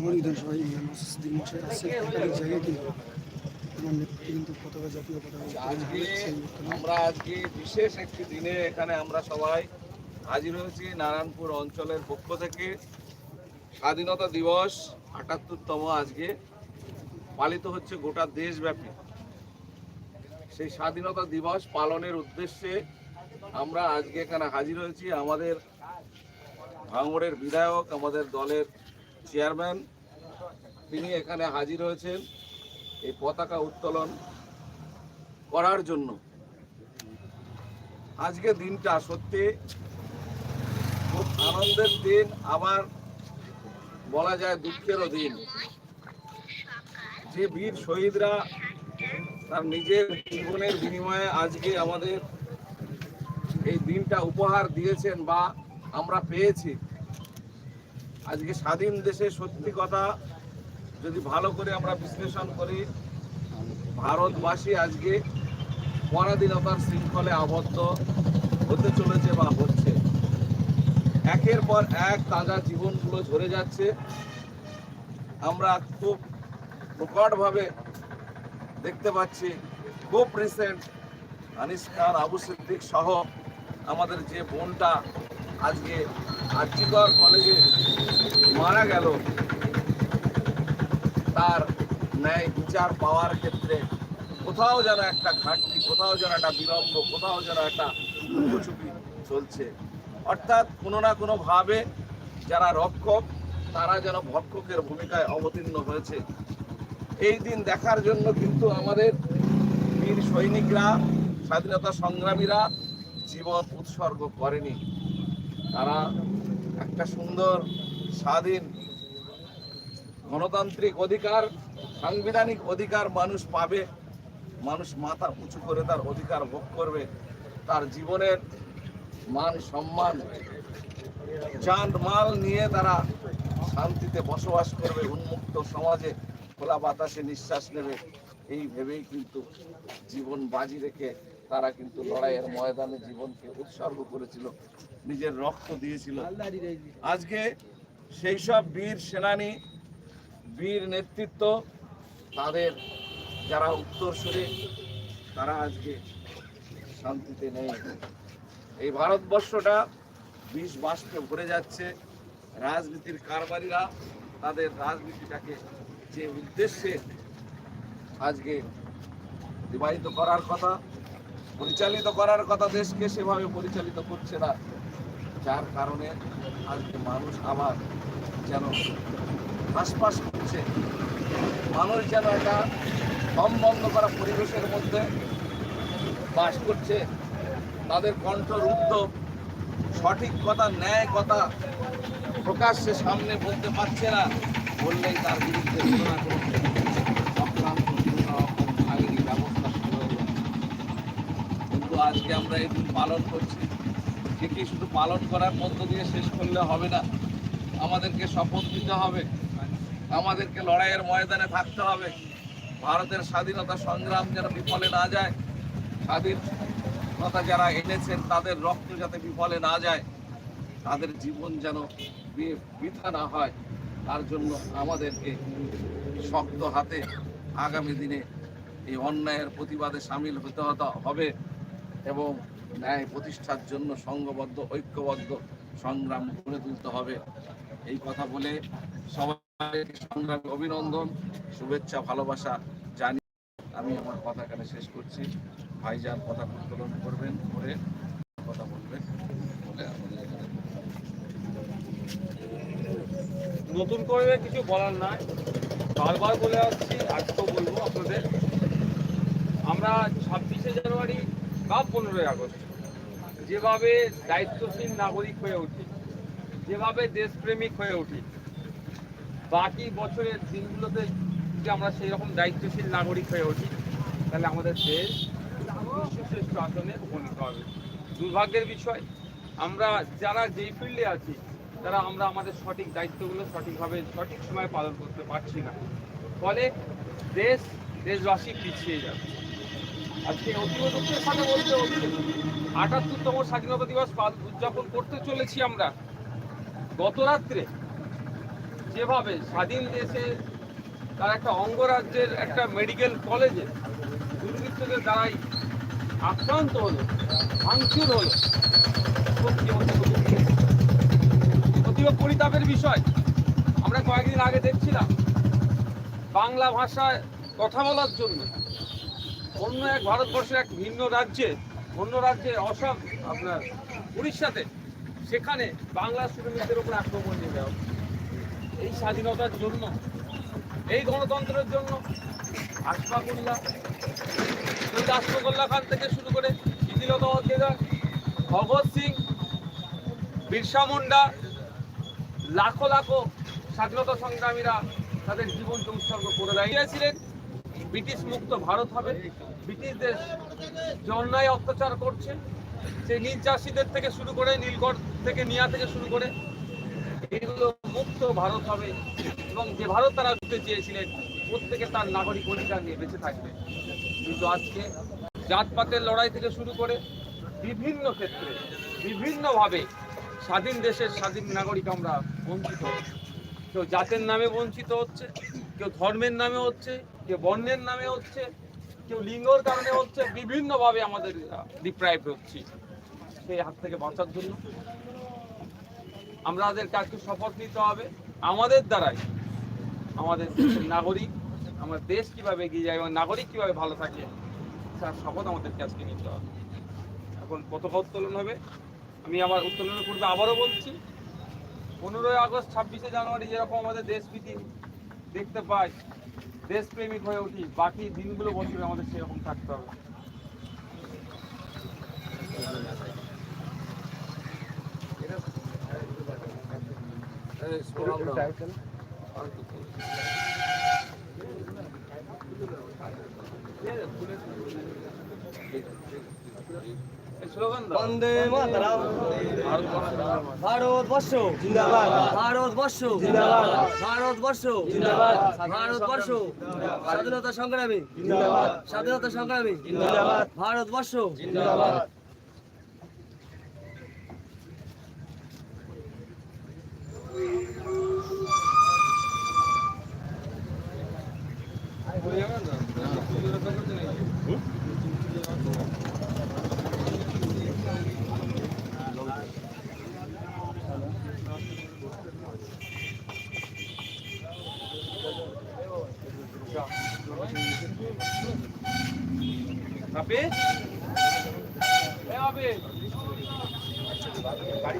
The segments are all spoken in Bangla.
আমার বিধানসভায় ইমরান সিদ্দিক মশাই আসছে একাধিক জায়গায় কিন্তু আমার নেতৃত্বে কিন্তু পতাকা জাতীয় পতাকা আজকে সেই উত্তোলন? আমরা আজকে বিশেষ একটি দিনে এখানে আমরা সবাই হাজির হয়েছি নারায়ণপুর অঞ্চলের পক্ষ থেকে। স্বাধীনতা দিবস আটাত্তরতম আজকে পালিত হচ্ছে গোটা দেশব্যাপী। সেই স্বাধীনতা দিবস পালনের উদ্দেশ্যে আমরা আজকে এখানে হাজির হয়েছি। আমাদের ভাঙড়ের বিধায়ক আমাদের দলের চেয়ারম্যান, তিনি এখানে হাজির হয়েছেন এই পতাকা উত্তোলন করার জন্য। আজকে দিনটা সত্যি খুব আনন্দের দিন, আবার বলা যায় দুঃখেরও দিন। যে বীর শহীদরা তার নিজের জীবনের বিনিময়ে আজকে আমাদের এই দিনটা উপহার দিয়েছেন বা আমরা পেয়েছি আজকে স্বাধীন দেশে সত্যি কথা যদি ভালো করে আমরা বিশ্লেষণ করি, ভারতবাসী আজকে পরাধীনতার শৃঙ্খলে আবদ্ধ হতে চলেছে বা হচ্ছে। একের পর এক তাজা জীবনগুলো ঝরে যাচ্ছে। আমরা খুব প্রকটভাবে দেখতে পাচ্ছি, খুব রিসেন্ট আনিস খান, আবু সিদ্দিক সহ আমাদের যে বোনটা আজকে আর্চিকর কলেজে মারা গেল। তার ন্যায় বিচার পাওয়ার ক্ষেত্রে কোথাও যেন একটা ঘাটতি, কোথাও যেন একটা বিলম্ব, কোথাও যেন একটা লুকোচুপি চলছে। অর্থাৎ কোনো না কোনো ভাবে যারা রক্ষক, তারা যেন ভক্ষকের ভূমিকায় অবতীর্ণ হয়েছে। এই দিন দেখার জন্য কিন্তু আমাদের বীর সৈনিকরা, স্বাধীনতা সংগ্রামীরা জীবন উৎসর্গ করেনি। তারা একটা সুন্দর, স্বাধীন, গণতান্ত্রিক অধিকার, সাংবিধানিক অধিকার মানুষ পাবে, মানুষ মাথা উঁচু করে তার অধিকার ভোগ করবে, তার জীবনের মান সম্মান যান মাল নিয়ে তারা শান্তিতে বসবাস করবে, উন্মুক্ত সমাজে খোলা বাতাসে নিঃশ্বাস নেবে, এই ভেবেই কিন্তু জীবন বাজি রেখে তারা কিন্তু লড়াইয়ের ময়দানে জীবনকে উৎসর্গ করেছিল, নিজের রক্ত দিয়েছিল। আজকে সেই সব বীর সেনানী, বীর নেতৃত্ব, তাদের যারা উত্তর উত্তরসূরি, তারা আজকে শান্তিতে নেই। এই ভারতবর্ষটা বিষ বাষ্পে ভরে যাচ্ছে। রাজনীতির কারবারিরা তাদের রাজনীতিটাকে যে উদ্দেশ্যে আজকে বিবাহিত করার কথা পরিচালিত করার কথা দেশকে সেভাবে পরিচালিত করছে না। যার কারণে আজকে মানুষ আবার যেন হাসপাস করছে। মানুষ যেন একটা দম বন্ধ করা পরিবেশের মধ্যে বাস করছে। তাদের কণ্ঠ রুদ্ধ, সঠিক কথা, ন্যায় কথা প্রকাশ্যে সামনে বলতে পারছে না। বললেই তার বিরুদ্ধে কোনো না কোনো চক্রান্ত, কোনো না রকম আইনি ব্যবস্থা শুরু হয়ে যাবে। কিন্তু আজকে আমরা এই দিন পালন করছি। ঠিকই শুধু পালন করার মধ্য দিয়ে শেষ করলে হবে না। আমাদেরকে শপথ নিতে হবে। আমাদেরকে লড়াইয়ের ময়দানে থাকতে হবে। ভারতের স্বাধীনতা সংগ্রাম যেন বিফলে না যায়, স্বাধীনতা যারা এনেছেন তাদের রক্ত যাতে বিফলে না যায়, তাদের জীবন যেন বৃথা না হয়, তার জন্য আমাদেরকে শক্ত হাতে আগামী দিনে এই অন্যায়ের প্রতিবাদে সামিল হতে হবে। এবং ন্যায় প্রতিষ্ঠার জন্য সংঘবদ্ধ, ঐক্যবদ্ধ সংগ্রাম গড়ে তুলতে হবে। এই কথা বলে সবাই সংগ্রামে অভিনন্দন, শুভেচ্ছা, ভালোবাসা জানি আমি আমার কথা এখানে শেষ করছি। ভাইজান কথা উত্তোলন করবেন, করে কথা বলবেন। নতুন করে কিছু বলার নাই। বারবার বলে আসছি, আজকেও বলব আপনাদের। আমরা ছাব্বিশে জানুয়ারি বা পনেরোই আগস্ট। যেভাবে দায়িত্বশীল নাগরিক হয়ে উঠি, যেভাবে দেশপ্রেমিক হয়ে উঠি, বাকি বছরের দিনগুলোতে যদি আমরা সেই রকম দায়িত্বশীল নাগরিক হয়ে উঠি, তাহলে আমাদের দেশ বিশ্বশ্রেষ্ঠ আসনে উপনীত হবে। দুর্ভাগ্যের বিষয়, আমরা যারা যেই ফিল্ডে আছি, তারা আমরা আমাদের সঠিক দায়িত্বগুলো সঠিকভাবে, সঠিক সময়ে পালন করতে পারছি না। ফলে দেশ, দেশবাসী পিছিয়ে যাবে আজকে অতীব দুঃখের সাথে বলতে হচ্ছে আটাত্তরতম স্বাধীনতা দিবস উদযাপন করতে চলেছি আমরা। গত রাত্রে যেভাবে স্বাধীন দেশে তার একটা অঙ্গরাজ্যের একটা মেডিকেল কলেজে দুর্বৃত্তদের দ্বারাই আক্রান্ত হলো, ভাঙচুর হলো অতীব পরিতাপের বিষয়, আমরা কয়েকদিন আগে দেখছিলাম বাংলা ভাষায় কথা বলার জন্য অন্য এক ভারতবর্ষের এক ভিন্ন রাজ্যে, অন্য রাজ্যে অসম, আপনার উড়িষ্যাতে, সেখানে বাংলা শ্রমিকদের উপর আক্রমণ নিয়ে যাওয়া এই স্বাধীনতার জন্য, এই গণতন্ত্রের জন্য আশফাকুল্লাহ আশফাকুল্লাহ খান থেকে শুরু করে ইদিলতা ওয়াদ্দেদার ভগৎ সিং, বিরসা মুন্ডা, লাখো লাখো স্বাধীনতা সংগ্রামীরা তাদের জীবনকে উৎসর্গ করে দাঁড়িয়েছিলেন ব্রিটিশ মুক্ত ভারত হবে। ব্রিটিশদের যে অন্যায় অত্যাচার করছে। সেই চাষিদের থেকে শুরু করে নীলগড় থেকে নিয়া থেকে শুরু করে এগুলো মুক্ত ভারত হবে। এবং যে ভারত তারা দিতে চেয়েছিলেন, প্রত্যেকে তার নাগরিক অধিকার নিয়ে বেঁচে থাকবে। কিন্তু আজকে জাতপাতের লড়াই থেকে শুরু করে বিভিন্ন ক্ষেত্রে, বিভিন্নভাবে স্বাধীন দেশের স্বাধীন নাগরিক আমরা বঞ্চিত। কেউ জাতের নামে বঞ্চিত হচ্ছে। কেউ ধর্মের নামে হচ্ছে, কেউ বর্ণের নামে হচ্ছে, কেউ লিঙ্গর কারণে হচ্ছে, বিভিন্নভাবে আমাদের ডিপ্রাইভ হচ্ছি সেই হাত থেকে বাঁচার জন্য। আমাদেরকে আজকে শপথ নিতে হবে। আমাদের দ্বারাই, আমাদের নাগরিক, আমার দেশ কীভাবে এগিয়ে যায় এবং নাগরিক কীভাবে ভালো থাকে, তার শপথ আমাদেরকে আজকে নিতে হবে। এখন পতাকা উত্তোলন হবে? আমি আমার উত্তোলনের পূর্বে আবারও বলছি, পনেরোই আগস্ট ছাব্বিশে জানুয়ারি যেরকম আমাদের দেশপ্রীতি দেখতে পাই। দেশপ্রেমিক হয়ে উঠি। বাকি দিনগুলো বছরে আমাদের সেরকম থাকতে হবে। বন্দে মাতরম। ভারতবর্ষ। ভারতবর্ষ জিন্দাবাদ। ভারতবর্ষ। জিন্দাবাদ। ভারতবর্ষ। জিন্দাবাদ। ভারতবর্ষ। স্বাধীনতা সংগ্রামী। জিন্দাবাদ। স্বাধীনতা সংগ্রামী। জিন্দাবাদ। ভারতবর্ষ। জিন্দাবাদ। হয়ে গাড়ি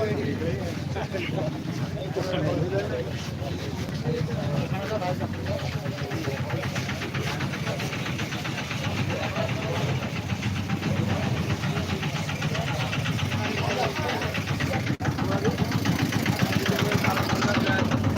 ちょっと待ってください。